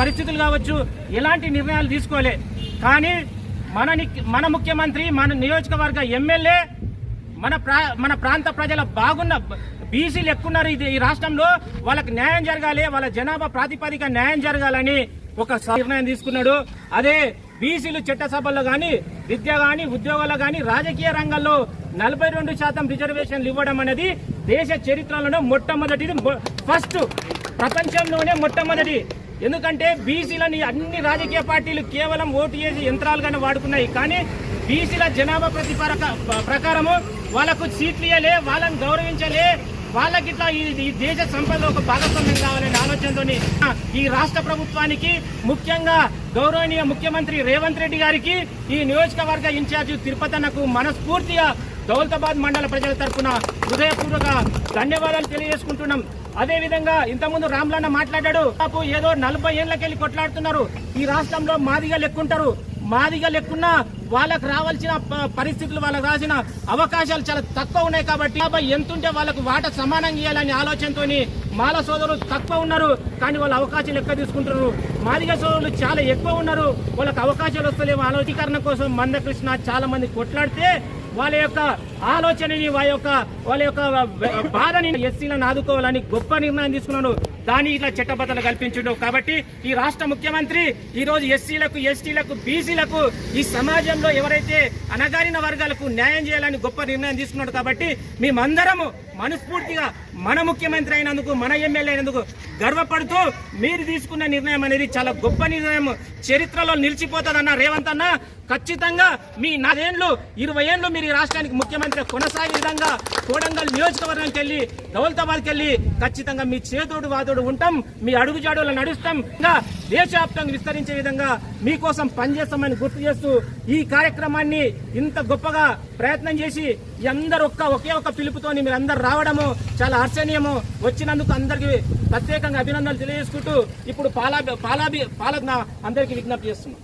పరిస్థితులు కావచ్చు ఎలాంటి నిర్ణయాలు తీసుకోలే. కానీ మన మన ముఖ్యమంత్రి మన నియోజకవర్గ ఎమ్మెల్యే మన ప్రా మన ప్రాంత ప్రజల బాగున్న బీసీలు ఎక్కున్నారు ఇది ఈ రాష్ట్రంలో. వాళ్ళకి న్యాయం జరగాలి వాళ్ళ జనాభా ప్రాతిపదిక న్యాయం జరగాలని ఒక నిర్ణయం తీసుకున్నాడు. అదే బీసీలు చట్టసభల్లో కానీ విద్య కానీ ఉద్యోగాల్లో కానీ రాజకీయ రంగంలో నలభై రెండు శాతం రిజర్వేషన్లు ఇవ్వడం అనేది దేశ చరిత్రలోనే మొట్టమొదటిది. ఫస్ట్ ప్రపంచంలోనే మొట్టమొదటి ఎందుకంటే బీసీలని అన్ని రాజకీయ పార్టీలు కేవలం ఓటు చేసి యంత్రాలుగానే వాడుకున్నాయి. కానీ బీసీల జనాభా ప్రతిపర ప్రకారము వాళ్ళకు సీట్లు ఇవ్వలే వాళ్ళని గౌరవించలే వాళ్ళకి ఇట్లా ఈ ఈ దేశ సంపద ఒక భాగస్వామ్యం కావాలనే ఆలోచనతో ఈ రాష్ట్ర ప్రభుత్వానికి ముఖ్యంగా గౌరవనీయ ముఖ్యమంత్రి రేవంత్ రెడ్డి గారికి ఈ నియోజకవర్గ ఇన్ఛార్జి తిరుపతన్నకు మనస్ఫూర్తిగా దౌలతాబాద్ మండల ప్రజల తరఫున హృదయపూర్వక ధన్యవాదాలు తెలియజేసుకుంటున్నాం. అదే విధంగా ఇంతకుముందు రామ్లన్న మాట్లాడాడు తప్పు ఏదో నలభై ఏళ్ళకెళ్ళి కొట్లాడుతున్నారు. ఈ రాష్ట్రంలో మాదిగా లెక్కుంటారు. మాదిగా లెక్కున్నా వాళ్ళకు రావాల్సిన పరిస్థితులు వాళ్ళకు రాసిన అవకాశాలు చాలా తక్కువ ఉన్నాయి కాబట్టి యాభై ఎంతుంటే వాళ్ళకు వాట సమానంగా ఇవ్వాలనే ఆలోచనతో మాల సోదరులు తక్కువ ఉన్నారు. కానీ వాళ్ళ అవకాశాలు ఎక్కువ తీసుకుంటున్నారు. మాదిగ సోదరులు చాలా ఎక్కువ ఉన్నారు. వాళ్ళకి అవకాశాలు వస్తలేవు. ఆలోచీకరణ కోసం మందకృష్ణ చాలా మంది కొట్లాడితే వాళ్ళ యొక్క ఆలోచనని వాళ్ళ యొక్క వాళ్ళ యొక్క బాధని ఎస్సీలను ఆదుకోవాలని గొప్ప నిర్ణయం తీసుకున్నాడు. దాన్ని ఇట్లా చట్టబద్ధలు కల్పించడం. కాబట్టి ఈ రాష్ట్ర ముఖ్యమంత్రి ఈ రోజు ఎస్సీలకు ఎస్టీలకు బీసీలకు ఈ సమాజంలో ఎవరైతే అణగారిన వర్గాలకు న్యాయం చేయాలని గొప్ప నిర్ణయం తీసుకున్నాడు కాబట్టి మేమందరము మనస్ఫూర్తిగా మన ముఖ్యమంత్రి అయినందుకు మన ఎమ్మెల్యే అయినందుకు గర్వపడుతూ మీరు తీసుకున్న నిర్ణయం అనేది చాలా గొప్ప నిర్ణయం. చరిత్రలో నిలిచిపోతుందన్న రేవంత్ అన్న ఖచ్చితంగా మీ నాదేండ్లు ఇరవై ఏళ్ళు మీరు ఈ రాష్ట్రానికి ముఖ్యమంత్రి కొనసాగే విధంగా కోడంగల్ నియోజకవర్గానికి వెళ్ళి దౌలతాబాద్కి వెళ్ళి ఖచ్చితంగా మీ చేతోడు వాతోడు ఉంటాం మీ అడుగుజాడులు నడుస్తాం. దేశవ్యాప్తంగా విస్తరించే విధంగా మీకోసం పనిచేస్తామని గుర్తు చేస్తూ ఈ కార్యక్రమాన్ని ఇంత గొప్పగా ప్రయత్నం చేసి అందరు ఒక్క ఒకే ఒక్క పిలుపుతోని మీరు అందరు రావడము చాలా హర్షణీయము వచ్చినందుకు అందరికి ప్రత్యేకంగా అభినందనలు తెలియజేసుకుంటూ ఇప్పుడు పాలా పాలాభి పాల అందరికీ విజ్ఞప్తి చేస్తున్నాం.